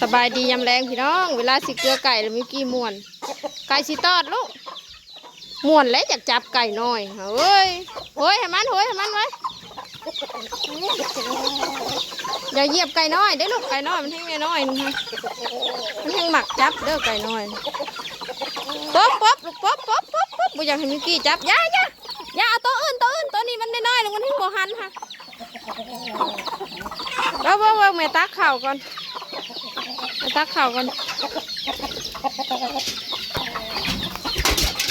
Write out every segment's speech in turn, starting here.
สบายดียำแรงพี่น้อง เวลาสิเกลือไก่แล้วมีกี่มวน ไก่สิตอดลูกมวนแล้วอยากจับไก่หน้อยเฮ้ยโฮ้ยให้มันโฮ้ยให้มันไว้อย่าเหยียบไก่น้อยเด้ลูกไก่น้อยมันแห้งน้อยนะมันแห้งหมักจับเด้อไก่น้อยป๊บป๊อบลูกป๊บป๊บป๊บป๊บบ่อยากให้มิกกี้จับย่าย่าย่าเอาตัวอื่นตัวอื่นตัวนี้มันน้อยๆล้วมันแห้งบ่หันค่ะเอาเอาเอาแม่ตักข้าวก่อน ตักเข่ากัน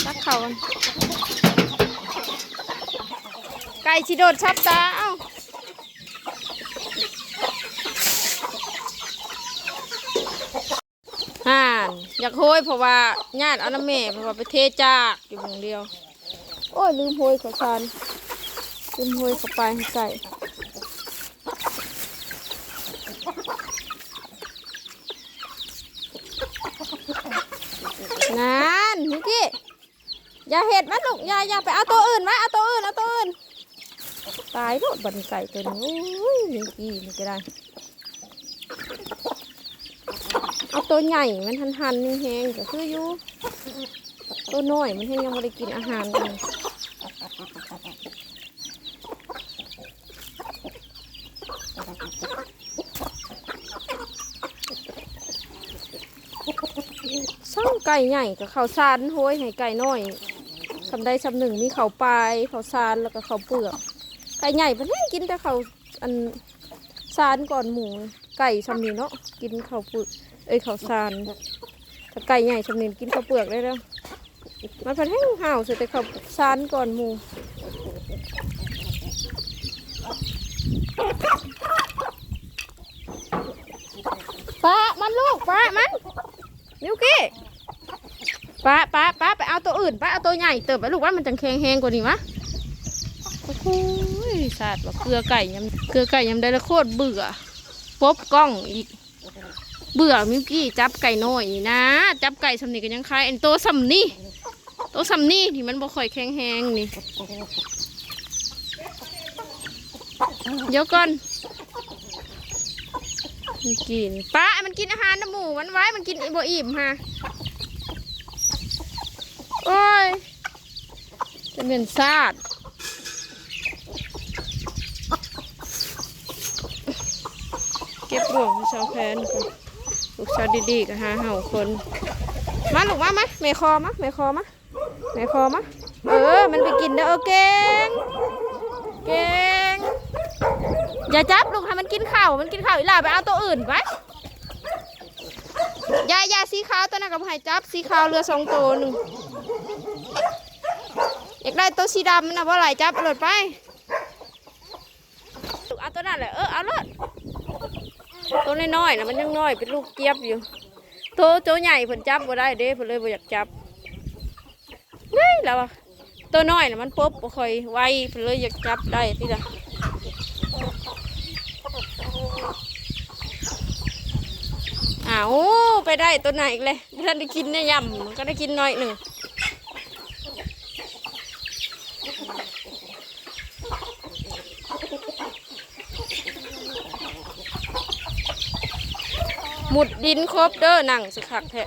ตักเข่ากัน ไก่ชิโดดชับตา เอ้าห่านอยากโหยเพราะว่าญาติเอาน้ำแม่เพราะว่าไปเทจากอยู่วงเดียว โอ้ยลืมโหยขาซานลืมโหยข้าไปให้ไก่ นั่นมิกกี้ อย่าเห็ดมันลูกอย่าอย่าไปเอาตัวอื่นไว้เอาตัวอื่นเอาตัวอื่นตายลูกบันไก่ตัวนี้อุ้ยมิกกี้มันก็ได้เอาตัวใหญ่มันหันหันๆแหงๆก็คืออยู่ตัวน้อยมันแห้งยังไม่ได้กินอาหารเลยซ่องไก่ใหญ่กับข้าวสารโห้ยให้ไก่น้อย สำได้สำหนึ่งมีเขาปลายเขาวสารแล้วก็เขาเปลือกไก่ใหญ่มันให้กินแต่เขาอันสารก่อนหมูไก่สำนีเนาะกินเขาเปลือกเอ้ยข้าวสารถ้าไก่ใหญ่สำนีกินเขาเปลือกได้แล้วมันพันให้ห่าวใส่แต่เขาวสารก่อนหมูปะมันลูกปะมันมิวกี้ ปะปะปะไปเอาตัวอื่นปะเอาตัวใหญ่เติบไปลูกว่ามันจังแข็งแหงกว่านี้วะโอ้โหสาดว่าเกลือไก่ยำเกลือไก่ยำได้แล้วโคตรเบื่อปบกล้องอีก เบื่อมิวกี้จับไก่น้อยนะ จับไก่สำนีกันยังคายเอ็นโตสำนี่โตสำนี่ที่มันบ่ค่อยแข็งแหงนี่เดี๋ยวก่อนมันกินป้ามันกินอาหารน้ำหมูมันไว้มันกินบ่อิ่มฮะ โอ้ย จะเป็นซาดเก็บรวงให้ชาวแพนก่อนลูกชาวดีๆก็หาเห่าคน มาลูกมาไหมาแม่คอมาแม่คอมาแม่คอมาเออ มันไปกินเด้อเอเก่งเก่งอย่าจับลูกให้มันกินข้าวมันกินข้าวอีหล่าไปเอาตัวอื่นไปยายาสีขาวตัวนั้นกับให้จับสีขาวเรือสองตัวหนึ่งากได้ตัวสีดำนะว่าไรจับเอาเลยไปลูกเอาตัวนั้นแหละเออเอาเลยตัวน้อยๆนะมันยังน้อยเป็นลูกเจี๊ยบอยู่ตัวตัวใหญ่เพิ่นจับบ่ได้เด้เพิ่นเลยบ่อยากจับเฮ้แล้วอะตัวน้อยนะมันปุ๊บบ่ค่อยไวเพิ่นเลยอยากจับได้ที่ละอ้าวไปได้ตัวไหนอีกเลยท่านได้กินเนี่ยยำก็ได้กินน้อยหนึ่ง หมุดดินครบเด้อหนังสิคักแท้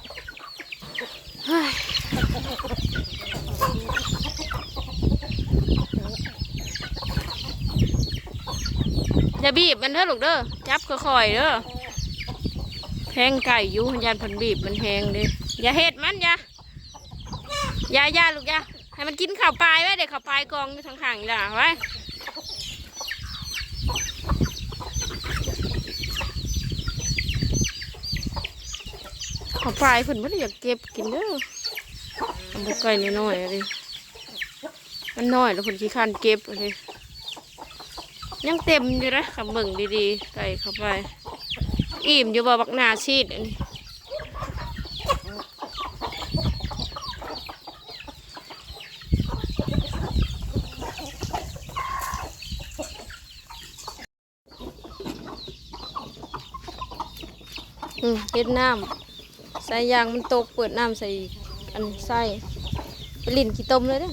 อย่าบีบมันเด้อลูกเด้อจับค่อยๆเด้อแพงไก่อยู่ยันพันบีบมันแพงเด้อย่าเห็ดมันอย่าอย่าอย่าลูกอย่าให้มันกินข้าวปลายไว้เด็กข้าวปลายกองอยู่ทางห่างอย่าไว้ ขอปลายเพิ่นบ่ได้อยากเก็บกินเด้อทำบุกไก่น้อยๆอะดิมันน้อยแล้วเพิ่นขี้คร้านเก็บอะดิยังเต็มอยู่นะคำเบิ่งดีๆ ไก่เข้าไป อิ่มอยู่บ่บักนาชีดอันนี้อืมเฮ็ดน้ำ ใส่ยางมันตกเปิดน้ำใส่อันใส่ไปลิ่นขี้ต้มเลยเด้อ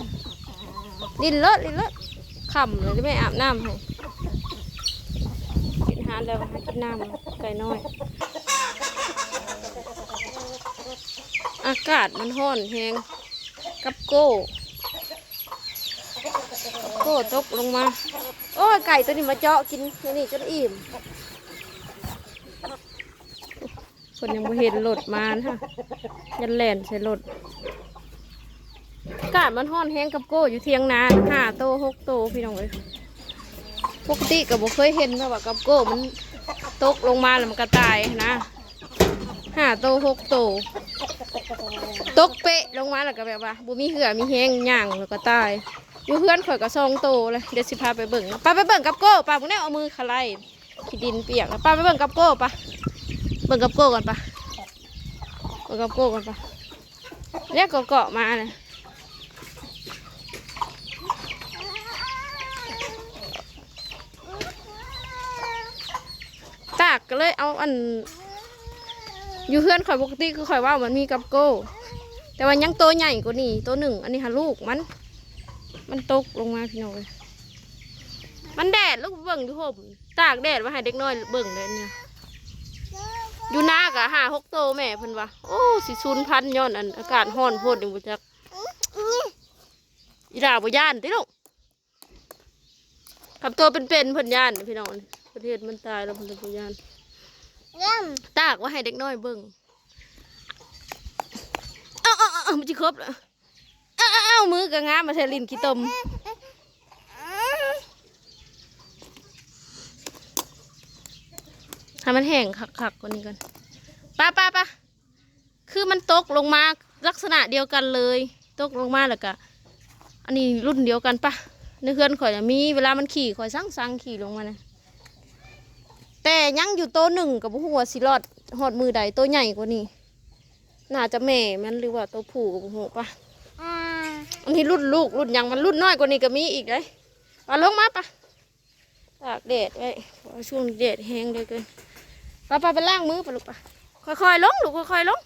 ลิ่นเลอะลิ่นเลอะขำเลยไม่อาบน้ำให้กินอาหารแล้วหากินน้ำไก่น้อย อากาศมันห้อนแหงกับโก้โก้ตกลงมา โอ้ไก่ตัวนี้มาเจาะกินอันนี่จนอิ่มค นยังเห็นรถมานะฮะยันแล่นใส่รถอากาศมันห้อนแห้งกับโก้อยู่เทียงนาห้าโตหกโตพี่น้องเอ้ยปกติกับบ่เคยเห็นแบบว่ากับโก้มันตกลงมาแล้วมันก็ตายนะห้าโตหกโตตกเปะลงมาแล้วก็แบบว่าบุมีเหือมีแห้งย่างแล้วก็ตายอยู่เพื่อนข่อยก็ซองโตเลยเดี๋ยวสิพาไปเบิ่งป้าไปเบิ่งกับโก้ป้าบุญแน่เอามือขลายขี้ดินเปียกป้าไปเบิ่งกับโก้ปะ เบิ่งกับโก้ก่อนปะเบิ่งกับโก้ก่อนปะเรียกเกาะมาเลยตากก็เลยเอาอัน อยู่เพื่อนข่อยปกติคือข่อยว่ามันมีกับโก้ แต่ว่ายังโตใหญ่กว่านี่โตหนึ่ง อันนี้หาลูกมัน มันตกลงมาพี่น้อยมันแดดลูกเบิ่งอยู่ห่มตากแดดว่าให้เด็กน้อยเบิ่งเลยเนี่ย อยู่นากะหาหกโตแม่เพิ่นว่าโอ้สิซูนพันย้อนอันอากาศร้อนโพดอยู่บ่จักอีดาบ่ย่านติลูกกับตัวเป็นๆเพิ่นย่านพี่น้องประเทศมันตายแล้วเพิ่นบ่ย่านตากว่าให้เด็กน้อยเบิ่งเอ้าเอ้าเอ้ามันจะครบแล้วเอ้าเอ้าเอ้ามือกะงามมาเทลินขี้ตม ให้มันแห้งคักๆกว่านี้กันป้าป้าป้าคือมันตกลงมาลักษณะเดียวกันเลย ตกลงมาแล้วก็อันนี้รุ่นเดียวกันปะในเพื่อนข่อยมีเวลามันขี่ข่อยสั่งสั่งขี่ลงมานะแต่ยังอยู่โตวหนึ่งกับหัวสิรอดหอดมือใดตัวใหญ่กว่านี้น่าจะแม่มันหรือว่าตัวผูกับหัวปะอันนี้รุ่นลูกรุ่นยังมันรุ่นน้อยกว่านี้ก็มีอีกเลยปาลงมาปะตากแดดไว้ช่วงแดดแห้งเลยเกิน ปาปไปล้างมือไปลูกปะค่อยๆลงลูกค่อยๆลง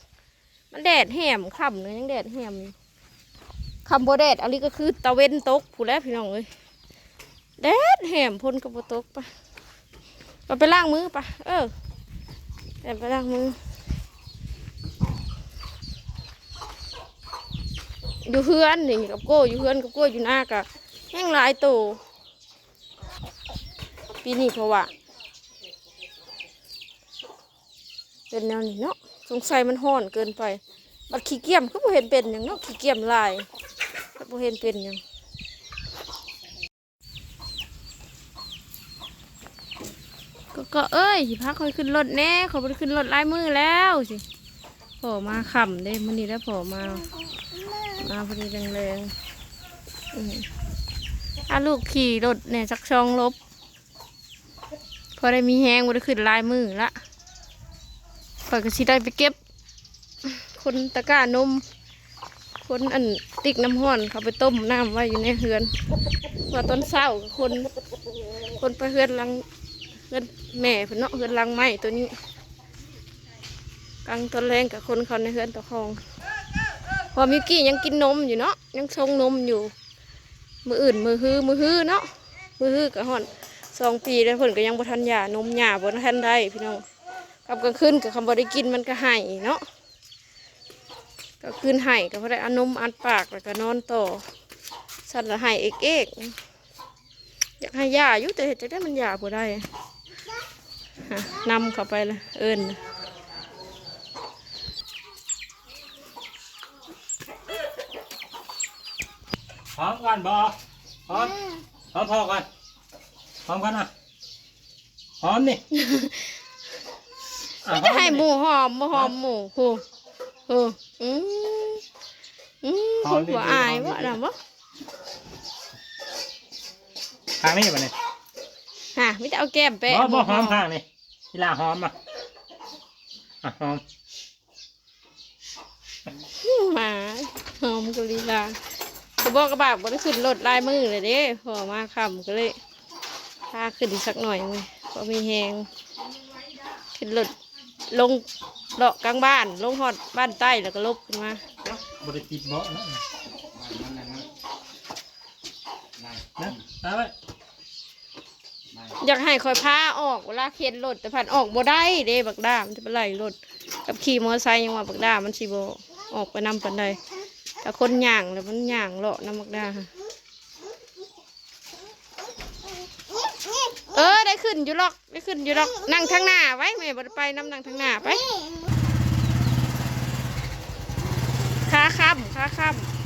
มันแดดแหมค่ำเลยยังแดดแหมอยู่คำโบแดดอันนี้ก็คือตะเวนตกผู้แล้วพี่น้องเลยแดดแหมพ่นกับโบตกปะไปไปล้างมือปะเออแต่ไปล้างมือ อยู่เพื่อนนี่กับโก้อยู่เพื่อนกับโก้อยู่หน้ากะแห้งลายโตปีนี้เพราะว่า เป็นแนวนี้เนาะสงสัยมันห้อนเกินไป บัดขี้เกียจก็บ่เห็นเป็นอย่างเนาะขี้เกียจลายก็บ่เห็นเป็นอย่างก็ก็เอ้ยสิพักคอยขึ้นรถแน่เขาไปขึ้นรถลายมือแล้วสิพอมาขำเด้มันนี้แล้วพอมา มาพอดีแรงๆอืมอาลูกขี่รถเนี่ยสักช่องลบ พอได้มีแหงมันได้ขึ้นลายมือละ พอยก็สิได้ไปเก็บ คนตะกร้านม คนอันติ๊กน้ำห้อนเขาไปต้มน้ำไว้อยู่ในเฮือนว่าต้นเศร้าคน คนไปเฮือนลังเฮือนแม่เพิ่นเนาะเฮือนลังไม้ตัวนี้กลางตอนแรงกับคนเขาในเฮือนตะคอง พอมิวกี้ยังกินนมอยู่เนาะยังชงนมอยู่ มืออื่นมือฮือมือฮือเนาะมือฮือกับห่อนสองปีแล้วเพิ่นก็ยังบ่ทันหย่านมหย่าบ่ทันได้พี่น้อง กับกลางคืนกับคำบ่ได้กินมันก็ให้เนาะก็คืนให้ก็พอได้อนมอัดปากแล้วก็นอนต่อสั่นละให้เอกเอกอยากให้ยาอยู่แต่เห็ดจะได้มันยาบ่ได้ฮะนำเข้าไปเลยเอิญพร้อมกันบอพร้อมพร้อมพอกันพร้อมกันนะพร้อมนี่ ไม่พร้ได้อให้นี่หมูหอมหมูหอมหมูโหโหอืมอืมหัวอายบ่ดำบ่ทางนี้มาเนี่ยฮะไม่ได้เอาแก้มบแปะอบ่หอมทางนี่ทีหลาหอมอะอะหอมหมาหอมกุลีลาเขาบอกกระบากบ่ได้ขึ้นรถลายมือเลยเด้พอมาคำก็เลยพาขึ้นสักหน่อยเลยพอมีแหงขึ้นรถ ลงเลาะกลางบ้าน ลงหอดบ้านใต้แล้วก็ลบขึ้นมาบริจิตเบาะนะนะเอาไว้อยากให้คอยพาออกเวลาเข็นรถแต่ผ่านออกบ่ได้เด้บักด้ามันจะเป็นไรรถกับขี่มอเตอร์ไซค์ยังว่าบักด้ามันสิบ่ออกไปนำปันใดแต่คนย่างแล้วมันย่างเลาะน้ำมักดาค่ะเออ ได้ขึ้นอยู่หรอกได้ขึ้นอยู่หรอกนั่งทางหน้าไว้แม่บ่ไปน้ำนั่งทางหน้าไปขาค้ำขาค้ำ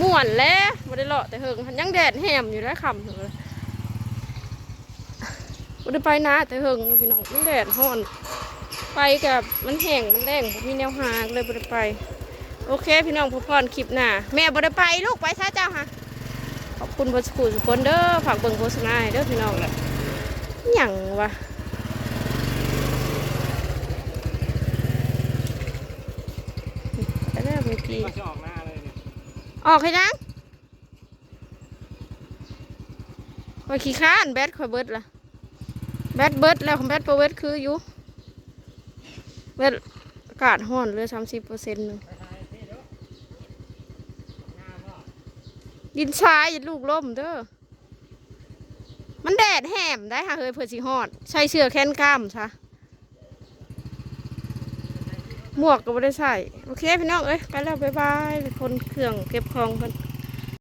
ม่วนแล้วบ่ได้เลาะแต่เฮิงหันยังแดดแหมอยู่แล้วคำเลยบ่ได้ไปนะแต่เฮิงพี่น้องมันแดดร้อน ไปกับมันแห้งมันแรงบ่มีแนวหาก็เลยบ่ได้ไป โอเค พี่น้องพบพรคลิปหน้าแม่บ่ได้ไปลูกไปซะเจ้าค่ะขอบคุณเบนสกูทุกคนเด้อฝากเบิ่งโฆษณาให้เด้อพี่น้องแหละหยังวะไปแล้วเมื่อกี้ก็จะออกหน้าเลยเนี่ยออกให้ยังคอยขี้ข้านแบตคอยเบิดละแบตเบิดแล้วของแบตโปรเวทคืออยู่แบตอากาศห้อนเหลือสามสิบเปอร์เซ็นต์หนึ่ง ไปทายพี่เด้อหน้าพ่อ กินชายอย่าลูกล่มเด้อ มันแดดแหมได้ค่ะเฮ้ยเพื่อสิฮอด ใช้เสื้อแขนกล้ามซะหมวกก็ไม่ได้ใส่ โอเคพี่น้องเอ้ยไปแล้วบ๊ายบายคนเครื่องเก็บของกัน